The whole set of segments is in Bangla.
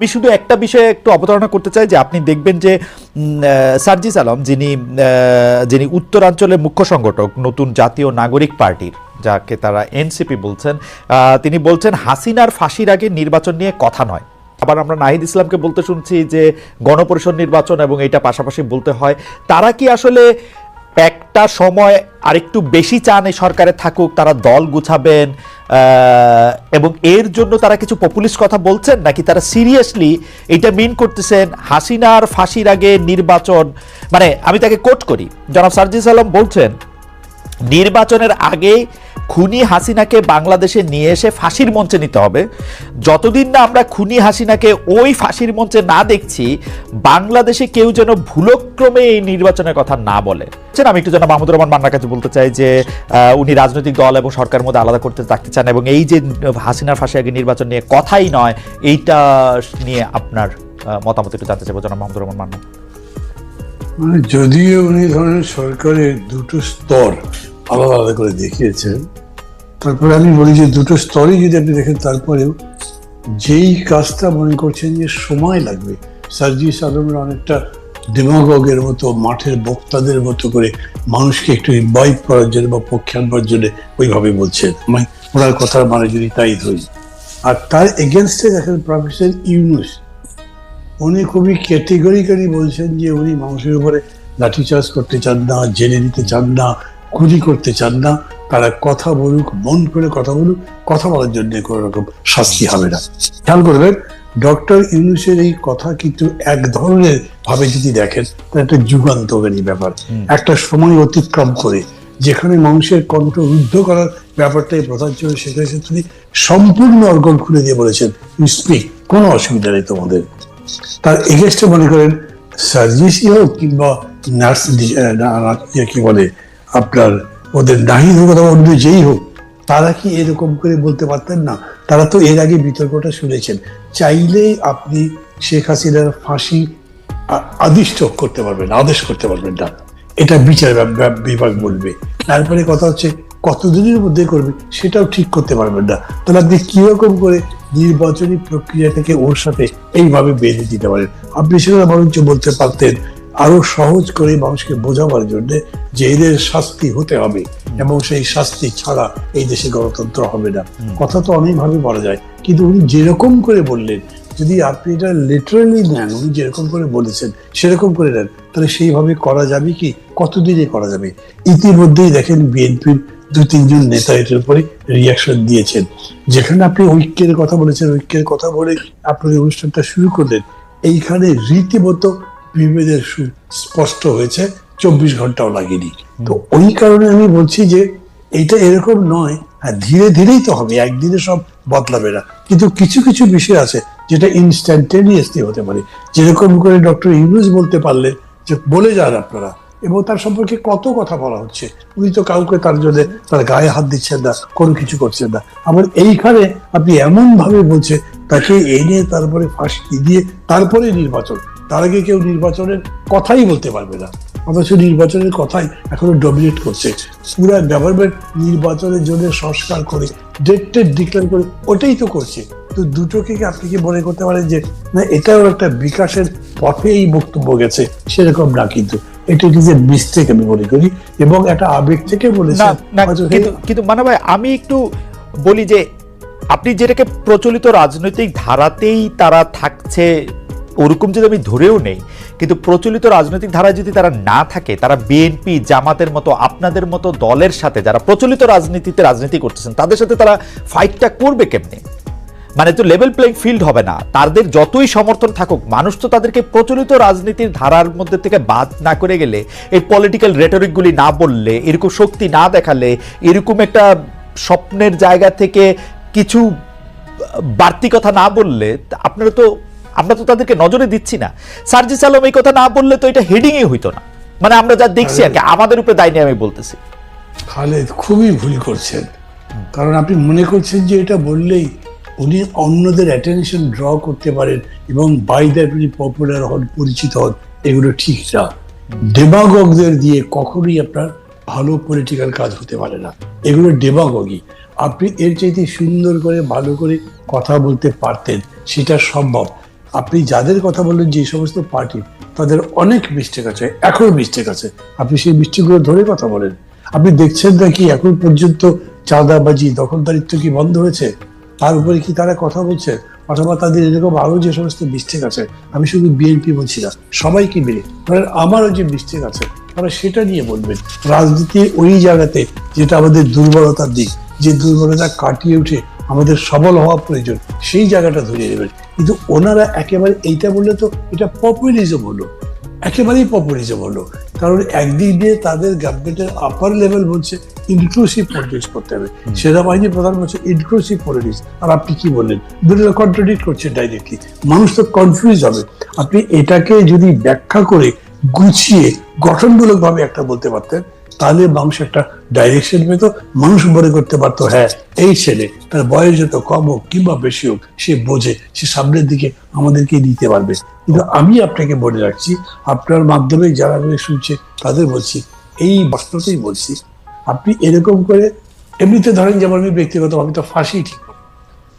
আমি শুধু একটা বিষয়ে একটু অবতারণা করতে চাই যে আপনি দেখবেন যে সার্জিস আলম যিনি যিনি উত্তরাঞ্চলের মুখ্য সংগঠক, নতুন জাতীয় নাগরিক পার্টির, যাকে তারা এনসিপি বলছেন তিনি বলছেন হাসিনার ফাঁসির আগে নির্বাচন নিয়ে কথা নয়। আবার আমরা নাহিদ ইসলামকে বলতে শুনছি যে গণপরিষদ নির্বাচন এবং এটা পাশাপাশি বলতে হয়, তারা কি আসলে একটা সময় আরেকটু বেশি চান এই সরকারে থাকুক, তারা দল গুছাবেন এবং এর জন্য তারা কিছু পপুলিস্ট কথা বলছেন নাকি তারা সিরিয়াসলি এটা মিন করতেছেন হাসিনার ফাঁসির আগে নির্বাচন? মানে আমি তাকে কোট করি। জনাব সার্জিস আলম বলছেন, নির্বাচনের আগে খুনি হাসিনাকে বাংলাদেশে নিয়ে এসে ফাঁসির মঞ্চে নিতে হবে। যতদিন না আমরা খুনি হাসিনাকে ওই ফাঁসির মঞ্চে না দেখছি বাংলাদেশে কেউ যেন ভুলক্রমে এই নির্বাচনের কথা না বলে। বুঝছেন, আমি একটু যেন মাহমুদুর রহমান মান্নার কাছে বলতে চাই যে উনি রাজনৈতিক দল এবং সরকারের মধ্যে আলাদা করতে থাকতে চান এবং এই যে হাসিনার ফাঁসি আগে নির্বাচন নিয়ে কথাই নয় এইটা নিয়ে আপনার মতামত একটু জানতে চাইব জনাব মাহমুদুর রহমান মান্না। মানে যদিও উনি ধরেন সরকারের দুটো স্তর আলাদা আলাদা করে দেখিয়েছেন। তারপরে আমি বলি যে দুটো স্তরই যদি আপনি দেখেন, তারপরেও যেই কাজটা মনে করছেন যে সময় লাগবে সার্জিস আলমের অনেকটা ডেমাগগের মতো, মাঠের বক্তাদের মতো করে মানুষকে একটু ইনভাইট করার জন্য বা পক্ষে আনবার জন্য ওইভাবে বলছেন। মানে ওনার কথার মানে যদি তাই ধরি। আর তার এগেনস্টে দেখেন প্রফেসর ইউনুস। উনি খুবই ক্যাটেগরিক্যালি বলছেন যে উনি মানুষের উপরে লাঠিচার্জ করতে চান না জেনে নিতে চান না গুলি করতে চান না তারা কথা বলুক মন করে কথা বলুক কথা বলার জন্য কোনো রকম শাস্তি হবে না। খেয়াল করবেন ডক্টর ইউনুসের এই কথা কিন্তু এক ধরনের ভাবে যদি দেখেন তা একটা যুগান্তকারী ব্যাপার। একটা সময় অতিক্রম করে যেখানে মানুষের কণ্ঠ রুদ্ধ করার ব্যাপারটাই প্রধান ছিল সেখানে তিনি সম্পূর্ণ অর্গল খুলে দিয়ে বলেছেন স্পিক কোনো অসুবিধা নেই তোমাদের। তার এগেস্টে মনে করেন সার্জিসই হোক কিংবা নার্স কি বলে আপনার ওদের নাহিদ হোক অথবা অন্য যেই হোক, তারা কি এরকম করে বলতে পারতেন না? তারা তো এর আগে বিতর্কটা শুনেছেন। চাইলেই আপনি শেখ হাসিনার ফাঁসি আদিষ্ট করতে পারবেন, আদেশ করতে পারবেন না। এটা বিচার বিভাগ- বলবে। তারপরে কথা হচ্ছে কতদিনের মধ্যে করবে, সেটাও ঠিক করতে পারবেন না। তাহলে আপনি কীরকম করে নির্বাচনী প্রক্রিয়া থেকে ওর সাথে এইভাবে বেঁধে দিতে পারেন? আপনি সেখানে বরঞ্চ বলতে পারতেন আরও সহজ করে মানুষকে বোঝাবার জন্য যে এদের শাস্তি হতে হবে এবং সেই শাস্তি ছাড়া এই দেশে গণতন্ত্র হবে না। কথা তো অনেকভাবে বলা যায়। কিন্তু উনি যেরকম করে বললেন যদি আপনি এটা লিটারালি নেন উনি যেরকম করে বলেছেন সেরকম করে নেন তাহলে সেইভাবে করা যাবে কি? কতদিনে করা যাবে? ইতিমধ্যেই দেখেন বিএনপির দু তিনজন নেতা এটার উপরে রিয়াকশন দিয়েছেন। যেখানে আপনি ঐক্যের কথা বলেছেন ঐক্যের কথা বলে আপনার অনুষ্ঠানটা শুরু করলেন। এইখানে রীতিমতো বিভেদের স্পষ্ট হয়েছে, চব্বিশ ঘন্টাও লাগেনি। তো ওই কারণে আমি বলছি যে, এইটা এরকম নয় হ্যাঁ ধীরে ধীরেই তো হবে, একদিনে সব বদলাবে না। কিন্তু কিছু কিছু বিষয় আছে যেটা ইনস্ট্যান্টেনিয়াসলি হতে পারে। যেরকম করে ডক্টর ইউনুস বলতে পারলে যে, বলে যান আপনারা, এবং তার সম্পর্কে কত কথা বলা হচ্ছে। উনি তো কাউকে তার জন্য তার গায়ে হাত দিচ্ছেন না, কোনো কিছু করছেন না। আবার এইখানে আপনি এমন ভাবে বলছে, তাকে এনে তারপরে ফাঁসি দিয়ে তারপরে নির্বাচন। তার আগে কেউ নির্বাচনের কথাই বলতে পারবে না। অথচ নির্বাচনের কথাই এখনও ডমিনেট করছে। পুরা গভর্নমেন্ট নির্বাচনের জন্য সংস্কার করে ডেট টেট ডিক্লেয়ার করে ওটাই তো করছে। তো দুটোকে কি আপনি কি মনে করতে পারেন যে না এটাও একটা বিকাশের পথে এই বক্তব্য গেছে? সেরকম না কিন্তু। এটা ইজ এ মিস্টেক আমি মনে করি? এবং একটা আবেগ থেকে বলেছে কিন্তু মানে ভাই আমি একটু বলি যে আপনি যেটাকে প্রচলিত রাজনৈতিক ধারাতেই তারা থাকছে ওরকম যদি আমি ধরেও নেই, কিন্তু প্রচলিত রাজনৈতিক ধারায় যদি তারা না থাকে, তারা বিএনপি, জামাতের মতো, আপনাদের মতো দলের সাথে যারা প্রচলিত রাজনীতিতে রাজনীতি করতেছেন, তাদের সাথে তারা ফাইটটা করবে কেমনে? মানে তো লেভেল প্লেইং ফিল্ড হবে না। তাদের যতই সমর্থন থাকুক, মানুষ তো তাদেরকে প্রচলিত রাজনীতির ধারার মধ্যে থেকে বাদ না করে গেলে, এই পলিটিক্যাল রেটরিকগুলি না বললে, এরকম শক্তি না দেখালে, এরকম একটা স্বপ্নের জায়গা থেকে কিছু বাড়তি কথা না বললে, আপনারা তো আমরা তো তাদেরকে নজরে দিচ্ছি না। সার্জিস আলম এই কথা না বললে তো এটা হেডিংই হইতো না। মানে আমরা যা দেখছি আর কি আমাদের উপরে দায় নিয়ে আমি বলতেছি। খালেদ খুবই ভুল করছেন। কারণ আপনি মনে করছেন যে এটা বললেই উনি অন্যদের অ্যাটেনশন ড্র করতে পারেন এবং বাই দ্যাট উনি পপুলার হন পরিচিত হন এগুলো ঠিক না। ডেমাগগদের দিয়ে কখনোই আপনার ভালো পলিটিক্যাল কাজ হতে পারে না। এগুলো ডেমাগগি আপনি এর চাইতে সুন্দর করে ভালো করে কথা বলতে পারতেন সেটা সম্ভব। আপনি যাদের কথা বললেন যে সমস্ত পার্টি তাদের অনেক মিস্টেক আছে, এখনও মিস্টেক আছে। আপনি সেই মিস্টেকগুলো ধরে কথা বলেন। আপনি দেখছেন নাকি এখন পর্যন্ত চাঁদাবাজি, দখলদারিত্ব কি বন্ধ হয়েছে? তার উপরে কি তারা কথা বলছে? অথবা তাদের এরকম আরও যে সমস্ত মিস্টেক আছে, আমি শুধু বিএনপি বলছি না, সবাইকে মিলে। ধরেন আমারও যে মিস্টেক আছে, তারা সেটা নিয়ে বলবেন। রাজনীতি ওই জায়গাতে, যেটা আমাদের দুর্বলতার দিক, যে দুর্বলতা কাটিয়ে উঠে আমাদের সবল হওয়া প্রয়োজন সেই জায়গাটা ধরিয়ে নেবেন কিন্তু ওনারা একেবারে এইটা বললে তো এটা পপুলিজম হলো। একেবারেই পপুলিজম হলো। কারণ একদিক দিয়ে তাদের গভর্নমেন্টের আপার লেভেল বলছে ইনক্লুসিভ পলিটিক্স করতে হবে। সেনাবাহিনী প্রধান বলছে ইনক্লুসিভ পলিটিক্স আর আপনি কি বললেন? দুটো কন্ট্রাডিক্ট করছে ডাইরেক্টলি মানুষ তো কনফিউজ হবে। আপনি এটাকে যদি ব্যাখ্যা করে গুছিয়ে গঠনমূলক ভাবে একটা বলতে পারতেন তাহলে মানুষ একটা ডাইরেকশন পেত, মানুষ মনে করতে পারতো হ্যাঁ এই ছেলে, তার বয়স যত কম হোক কিংবা বেশি হোক, সে বোঝে, সে সামনের দিকে আমাদেরকে নিতে পারবে। কিন্তু আমি আপনাকে বলে রাখছি, আপনার মাধ্যমে যারা শুনছে, তাদের বলছি, এই প্রশ্নতেই বলছি, আপনি এরকম করে, এমনিতে ধরেন যেমন আমি ব্যক্তিগতভাবে তো ফাঁসি ঠিক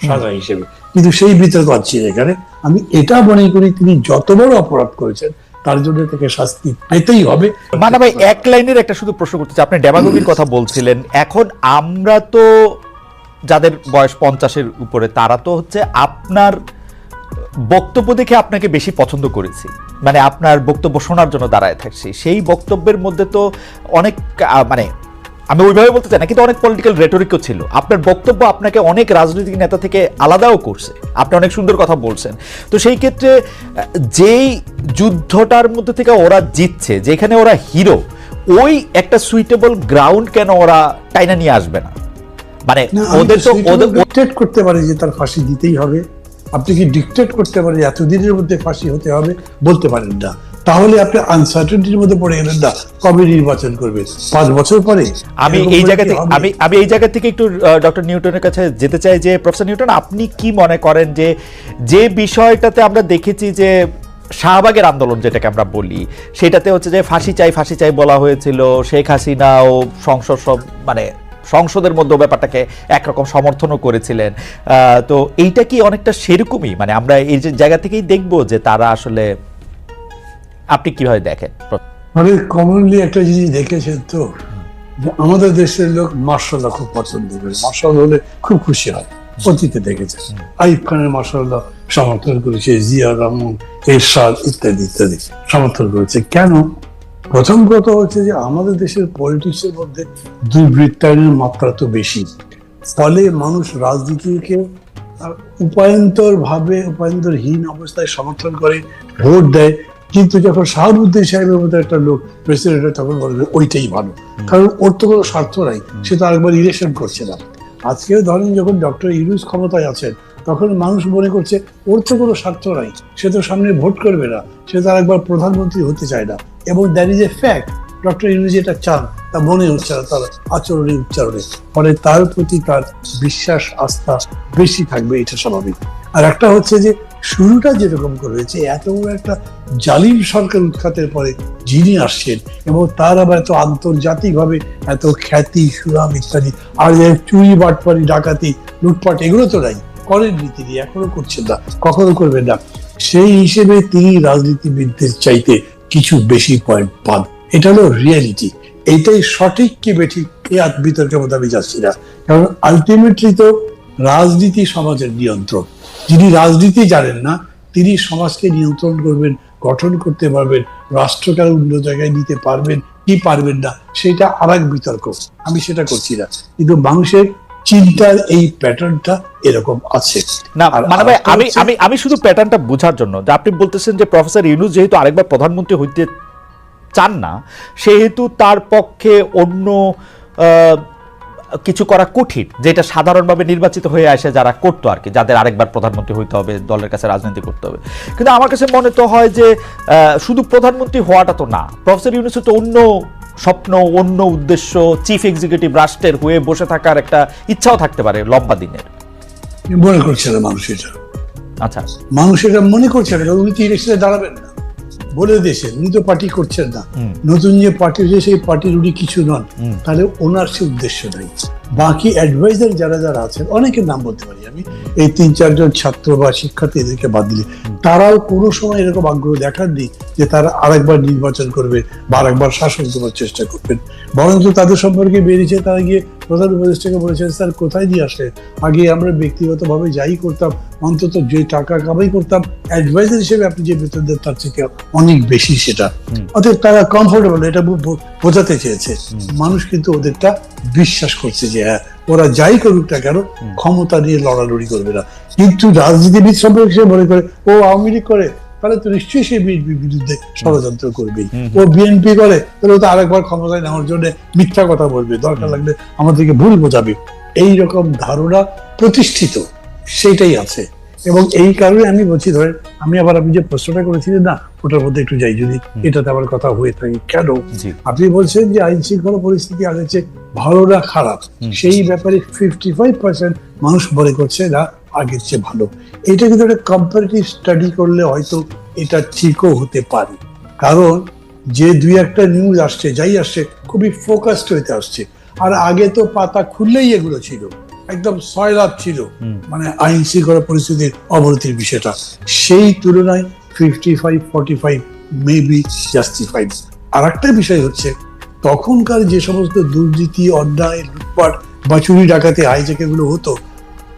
সাজা হিসেবে। কিন্তু সেই বিতর্ক আছে এখানে। আমি এটা মনে করি, তিনি যত বড় অপরাধ করেছেন তার জন্য তাকে শাস্তি পেতেই হবে। মানে ভাই, এক লাইনের একটা শুধু প্রশ্ন করতে আপনি ডেমাগোগির কথা বলছিলেন। এখন আমরা তো যাদের বয়স পঞ্চাশের উপরে, তারা তো হচ্ছে আপনার বক্তব্য দেখে আপনাকে বেশি পছন্দ করেছি। মানে আপনার বক্তব্য শোনার জন্য দাঁড়ায় থাকছি। সেই বক্তব্যের মধ্যে তো অনেক মানে আমি ওইভাবে বলতে চাই না কিন্তু অনেক পলিটিক্যাল রেটরিকও ছিল। আপনার বক্তব্য আপনাকে অনেক রাজনৈতিক নেতা থেকে আলাদাও করছে। আপনি অনেক সুন্দর কথা বলছেন। তো সেই ক্ষেত্রে যেই যুদ্ধটার মধ্যে থেকে ওরা জিতছে যেখানে ওরা হিরো ওই একটা সুইটেবল গ্রাউন্ড কেন ওরা টাইনা নিয়ে আসবে না? মানে ওদের তো ওদের ডিকটেট করতে পারে যে তার ফাঁসি দিতেই হবে। আপনি কি ডিকটেট করতে পারেন এতদিনের মধ্যে ফাঁসি হতে হবে? বলতে পারেন না। তাহলে আপনি আনসার্টেনটির মধ্যে পড়ে গেলেন না। কবে নির্বাচন করবে? পাঁচ বছর পরে? আমি এই জায়গা থেকে আমি আমি এই জায়গা থেকে একটু ডক্টর নিউটনের কাছে যেতে চাই যে প্রফেসর নিউটন আপনি কি মনে করেন যে যে বিষয়টাতে আমরা দেখেছি যে শাহবাগের আন্দোলন যেটাকে আমরা বলি সেটাতে হচ্ছে যে ফাঁসি চাই ফাঁসি চাই বলা হয়েছিল শেখ হাসিনা ও সংসদ সব মানে সংসদের মধ্যে ব্যাপারটাকে একরকম সমর্থনও করেছিলেন। আহ, তো এইটা কি অনেকটা সেরকমই? মানে আমরা এই যে জায়গা থেকেই দেখব যে তারা আসলে আপনি কীভাবে দেখেন? মানে কমনলি একটা জিনিস দেখেছেন তো আমাদের দেশের লোক মার্শাল্লাহ খুব পছন্দ করে। মার্শাল হলে খুব খুশি হয়। অতীতে দেখেছে আইব খানের মার্শাল্লাহ সমর্থন করেছে, জিয়া রহমান, এরশাদ ইত্যাদি ইত্যাদি সমর্থন করেছে। কেন? প্রথম কথা হচ্ছে যে আমাদের দেশের পলিটিক্সের মধ্যে দুর্বৃত্তায়নের মাত্রা তো বেশি। ফলে মানুষ রাজনীতিকে উপায়ন্তর ভাবে উপায়ন্তরহীন অবস্থায় সমর্থন করে, ভোট দেয়। কিন্তু যখন শাহাবুদ্দিন সাহেবের মতো একটা লোক প্রেসিডেন্ট তখন বলবে ওইটাই ভালো। কারণ ওর তো কোনো স্বার্থ নাই, সে তো আরেকবার ইলেকশন করছে না। আজকেও ধরেন যখন ডক্টর ইউনুস ক্ষমতায় আছেন, তখন মানুষ মনে করছে ওর তো কোনো স্বার্থ নাই, সে তো সামনে ভোট করবে না, সে তো আরেকবার প্রধানমন্ত্রী হতে চায় না। এবং that is a fact doctor Yunus যেটা চান, তা মনে হচ্ছে না তার আচরণে, উচ্চারণে। ফলে তার প্রতি তার বিশ্বাস, আস্থা বেশি থাকবে, এটা স্বাভাবিক। আর একটা হচ্ছে যে শুরুটা যেরকম করে হয়েছে এত বড় একটা জালিম সরকার উৎখাতের পরে যিনি আসছেন এবং তার আবার এত আন্তর্জাতিকভাবে এত খ্যাতি, সুনাম ইত্যাদি, আর চুরি, বাটপারি, ডাকাতি, লুটপাট, এগুলো তো নাই করেননি তিনি, এখনও করছেন না, কখনো করবেন না। সেই হিসেবে তিনি রাজনীতিবিদদের চাইতে কিছু বেশি পয়েন্ট পান। এটা হলো রিয়ালিটি এটাই সঠিক কি বেঠিক আত- বিতর্কের মধ্যে আমি যাচ্ছি না। কারণ আলটিমেটলি তো রাজনীতি সমাজের নিয়ন্ত্রণ। যিনি রাজনীতি জানেন না তিনি সমাজকে নিয়ন্ত্রণ করবেন গঠন করতে পারবেন রাষ্ট্রকে অন্য জায়গায় নিতে পারবেন কি পারবেন না সেটা আর এক বিতর্ক। আমি সেটা করছি না। কিন্তু মানুষের চিন্তার এই প্যাটার্নটা এরকম আছে। না মানে ভাই আমি আমি আমি শুধু প্যাটার্নটা বোঝার জন্য যে আপনি বলতেছেন যে প্রফেসর ইউনুস যেহেতু আরেকবার প্রধানমন্ত্রী হইতে চান না সেহেতু তার পক্ষে অন্য আহ, কিছু করা কঠিন যেটা সাধারণভাবে নির্বাচিত হয়ে আসে যারা করতো আর কি যাদের আরেকবার প্রধানমন্ত্রী হইতে হবে দলের কাছে রাজনীতি করতে হবে। কিন্তু আমার কাছে মনে তো হয় যে শুধু প্রধানমন্ত্রী হওয়াটা তো না প্রফেসর ইউনুসের তো অন্য স্বপ্ন অন্য উদ্দেশ্য চিফ এক্সিকিউটিভ রাষ্ট্রের হয়ে বসে থাকার একটা ইচ্ছাও থাকতে পারে লম্বা দিনের। মনে করছে না মানুষ এটা? আচ্ছা। মানুষ এটা মনে করছে না উনি তো ইলেকশনে দাঁড়াবেন না। বলে দিয়েছেন উনি তো পার্টি করছেন না। নতুন যে পার্টি হয়েছে সেই পার্টির উনি কিছু নন। তাহলে ওনার সে উদ্দেশ্য নাই। বাকি অ্যাডভাইজার যারা যারা আছেন অনেকের নাম বলতে পারি আমি এই তিন চারজন ছাত্র বা শিক্ষার্থী এদেরকে বাদ দিলে। তারাও কোনো সময় এরকম আগ্রহ দেখার দেখাননি যে তারা আরেকবার নির্বাচন করবে বা আরেকবার শাসন করার চেষ্টা করবেন। বরঞ্চ তাদের সম্পর্কে বেরিয়েছে তারা গিয়ে প্রধান উপদেষ্টাকে বলেছেন স্যার কোথায় দিয়ে আসে আগে আমরা ব্যক্তিগতভাবে যাই করতাম অন্তত যে টাকা কামাই করতাম অ্যাডভাইজার হিসেবে আপনি যে বেতন দেন তার থেকে অনেক বেশি সেটা। অতএব তারা কমফোর্টেবল এটা বোঝাতে চেয়েছে। মানুষ কিন্তু ওদেরটা বিশ্বাস করছে যে হ্যাঁ ওরা যাই করুক না কেন ক্ষমতা নিয়ে লড়ালড়ি করবে না। কিন্তু রাজনীতিবিদ সম্পর্কে সে মনে করে ও আওয়ামী লীগ করে তাহলে তো নিশ্চয়ই সে বিএনপির বিরুদ্ধে ষড়যন্ত্র করবেই ও বিএনপি করে তাহলে তো আরেকবার ক্ষমতায় নেওয়ার জন্য মিথ্যা কথা বলবে। দরকার লাগলে আমাদেরকে ভুল বোঝাবে। এই রকম ধারণা প্রতিষ্ঠিত সেইটাই আছে। এবং এই কারণে আমি বলছি ধরেন আমি আবার আপনি যে প্রশ্নটা করেছিলেন না ওটার মধ্যে একটু যাই যদি এটাতে আবার কথা হয়ে থাকে কেন? আপনি বলছেন যে আইন শৃঙ্খলা পরিস্থিতি চেয়ে ভালো না খারাপ। সেই ব্যাপারে ফিফটি ফাইভ পার্সেন্ট মানুষ মনে করছে না আগের চেয়ে ভালো। এটা কিন্তু একটা কম্পারেটিভ স্টাডি করলে হয়তো এটা ঠিকও হতে পারে। কারণ যে দুই একটা নিউজ আসছে যাই আসছে খুবই ফোকাসড হইতে আসছে। আর আগে তো পাতা খুললেই এগুলো ছিল। একদম সয়লাভ ছিল। মানে আইন শৃঙ্খলা পরিস্থিতির অবনতির বিষয়টা। সেই তুলনায় fifty five forty five maybe justified আর একটা বিষয় হচ্ছে তখনকার যে সমস্ত দুর্নীতি অন্যায় লুটপাট বা চুরি ডাকাতি হাইজ্যাক এগুলো হতো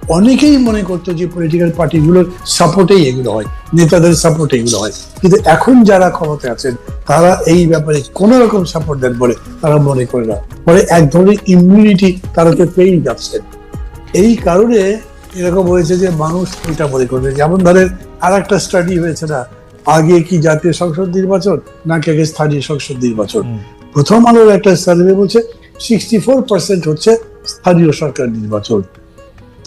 অনেকেই মনে করতো যে পলিটিক্যাল পার্টিগুলোর সাপোর্টেই এগুলো হয় নেতাদের সাপোর্টে এগুলো হয়। কিন্তু এখন যারা ক্ষমতায় আছেন তারা এই ব্যাপারে কোন রকম সাপোর্ট দেন বলে তারা মনে করে না। বলে এক ধরনের ইমিউনিটি তারা তো পেয়েই যাচ্ছেন। এই কারণে এরকম হয়েছে যে মানুষ এটা মনে করবে। যেমন ধরেন আর একটা স্টাডি হয়েছে না আগে কি জাতীয় সংসদ নির্বাচন নাকি আগে স্থানীয় সংসদ নির্বাচন? প্রথম আলোর একটা সার্ভে বলছে সিক্সটি ফোর পার্সেন্ট হচ্ছে স্থানীয় সরকার নির্বাচন।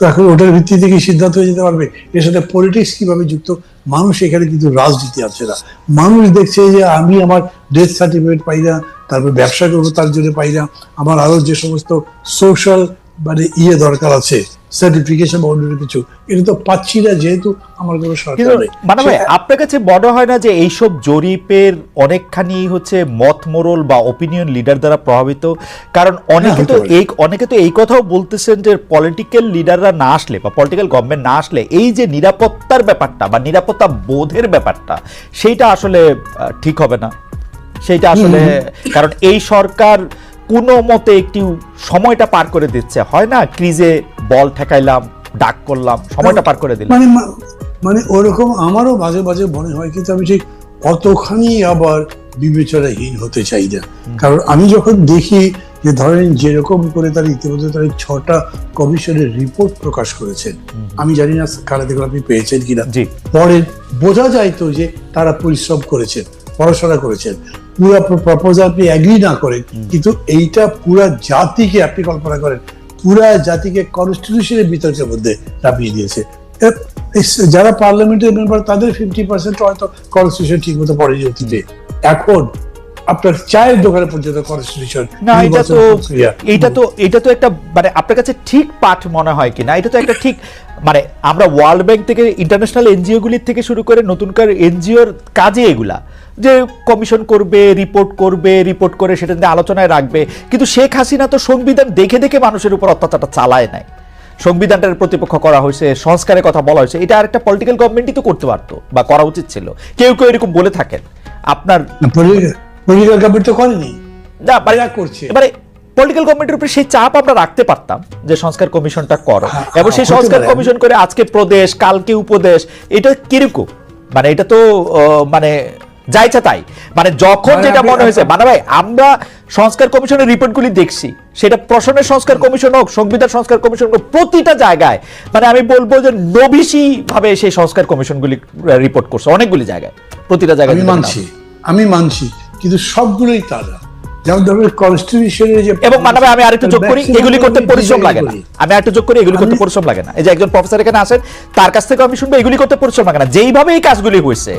তো এখন ওটার ভিত্তিতে কি সিদ্ধান্ত হয়ে যেতে পারবে? এর সাথে পলিটিক্স কীভাবে যুক্ত? মানুষ এখানে কিন্তু রাজনীতি আছে না। মানুষ দেখছে যে আমি আমার ডেথ সার্টিফিকেট পাই না, তারপর ব্যবসা করব তার জন্য পাই না। আমার আরও যে সমস্ত সোশ্যাল মানে ইয়ে দরকার আছে সার্টিফিকেশন বা অন্য কিছু এটা তো পাচ্ছি না যেহেতু আমার কোনো সরকার নেই। মানে আপনার কাছে মনে হয় না যে এইসব জরিপের অনেকখানি হচ্ছে মত মোরল বা ওপিনিয়ন লিডার দ্বারা প্রভাবিত? কারণ অনেকে তো এই অনেকে তো এই কথাও বলতেছেন যে পলিটিক্যাল লিডাররা না আসলে বা পলিটিক্যাল গভর্নমেন্ট না আসলে এই যে নিরাপত্তার ব্যাপারটা বা নিরাপত্তা বোধের ব্যাপারটা সেইটা আসলে ঠিক হবে না। সেইটা আসলে কারণ এই সরকার কোনো মতে একটু সময়টা পার করে দিচ্ছে। হয় না? ক্রিজে বল ঠেকাইলাম ডাক করলাম সময়টা পার করে দিলাম। মানে মানে ওরকম আমারও মাঝে মাঝে মনে হয় কিন্তু আমি ঠিক অতখানি আবার বিবেচনাহীন হতে চাই না। কারণ আমি যখন দেখি যে ধরেন যেরকম করে তারা ইতিমধ্যে তারা ছটা কমিশনের রিপোর্ট প্রকাশ করেছেন আমি জানি না কারা দেখুন আপনি পেয়েছেন কিনা। পরে বোঝা যায় তো যে তারা পরিশ্রম করেছেন পড়াশোনা করেছেন। পুরো প্রপোজাল আপনি অ্যাগ্রি না করেন কিন্তু এইটা পুরা জাতিকে আপনি কল্পনা করেন পুরা জাতিকে কনস্টিটিউশনের বিতর্কের মধ্যে চাপিয়ে দিয়েছে। যারা পার্লামেন্টের মেম্বার তাদের ফিফটি পার্সেন্ট হয়তো কনস্টিটিউশন ঠিক মতো পড়েনি অতীতে। এখন আপনার চায়ের দোকানে পর্যন্ত কনস্টিটিউশন না এটা তো এটা তো এটা তো একটা মানে আপনার কাছে ঠিক পাঠ মনে হয় কিনা? এটা তো একটা ঠিক মানে আমরা ওয়ার্ল্ড ব্যাংক থেকে ইন্টারন্যাশনাল এনজিও গুলির থেকে শুরু করে নতুনকার এনজিওর কাজে এগুলা। যে কমিশন করবে রিপোর্ট করবে রিপোর্ট করে সেটা নিয়ে আলোচনায় রাখবে। কিন্তু শেখ হাসিনা তো সংবিধান দেখে দেখে মানুষের উপর অত্যাচারটা চালায় নাই। সংবিধানটার প্রতিপক্ষ করা হয়েছে সংস্কারের কথা বলা হয়েছে। এটা আরেকটা পলিটিক্যাল গভর্নমেন্টই তো করতে পারতো বা করা উচিত ছিল। কেউ কেউ এরকম বলে থাকেন। আপনার পলিটিক্যাল গভর্নমেন্ট তো করেনি। করছে। এবারে পলিটিক্যাল গভর্নমেন্টের উপরে সেই চাপ আমরা রাখতে পারতাম যে সংস্কার কমিশনটা করো। হ্যাঁ, এবং সেই সংস্কার কমিশন করে আজকে প্রদেশ কালকে উপদেশ এটা কীরকম? মানে এটা তো মানে যাইছে তাই। মানে যখন মানে যেটা মনে হয়েছে মানে ভাই আমরা সংস্কার কমিশনের রিপোর্টগুলি দেখছি। সেটা প্রশাসনের সংস্কার কমিশন হোক সংবিধান সংস্কার কমিশন হোক প্রতিটা জায়গায়। মানে আমি বলব যে নবিশি ভাবে সেই সংস্কার কমিশনগুলি রিপোর্ট করছে অনেকগুলি জায়গায়। প্রতিটা জায়গায় আমি মানছি। আমি মানছি। কিন্তু সবগুলোই তারা যেমন ধরুন কনস্টিটিউশনের যে এবং মানবে আমি আরেকটু যোগ করি এগুলি করতে পরিশ্রম লাগে না। আমি আরেকটু যোগ করি এগুলি করতে পরিশ্রম লাগে না। এই যে একজন প্রফেসর এখানে আসেন তার কাছ থেকে আমি শুনব এগুলি করতে পরিশ্রম লাগে না। যেইভাবে এই কাজগুলি হয়েছে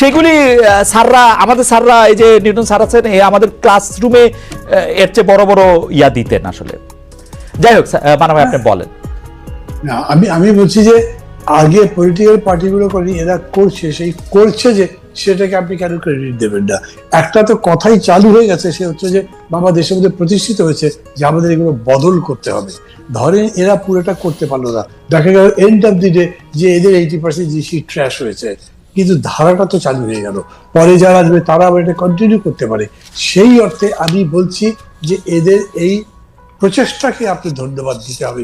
সেগুলি স্যাররা আমাদের স্যাররা এই যে নিউটন স্যার আছেন আমাদের ক্লাসরুমে এর চেয়ে বড় বড় ইয়া দিতেন আসলে। যাই হোক মানবে আপনি বলেন। না আমি আমি বলছি যে আগে পলিটিক্যাল পার্টিগুলো করেনি এরা করছে সেই করছে যে সেটাকে আপনি কেন ক্রেডিট দেবেন না? একটা তো কথাই চালু হয়ে গেছে, সে হচ্ছে যে বাবা দেশের মধ্যে প্রতিষ্ঠিত হয়েছে যে আমাদের এগুলো বদল করতে হবে। ধরেন এরা পুরোটা করতে পারল না। দেখা গেল এন্ড অফ দি ডে যে এদের এইটি পার্সেন্ট জিসি ট্র্যাশ হয়েছে, কিন্তু ধারাটা তো চালু হয়ে গেল। পরে যারা আসবে তারা আবার এটা কন্টিনিউ করতে পারে। সেই অর্থে আমি বলছি যে এদের এই প্রচেষ্টাকে আপনি ধন্যবাদ দিতে হবে।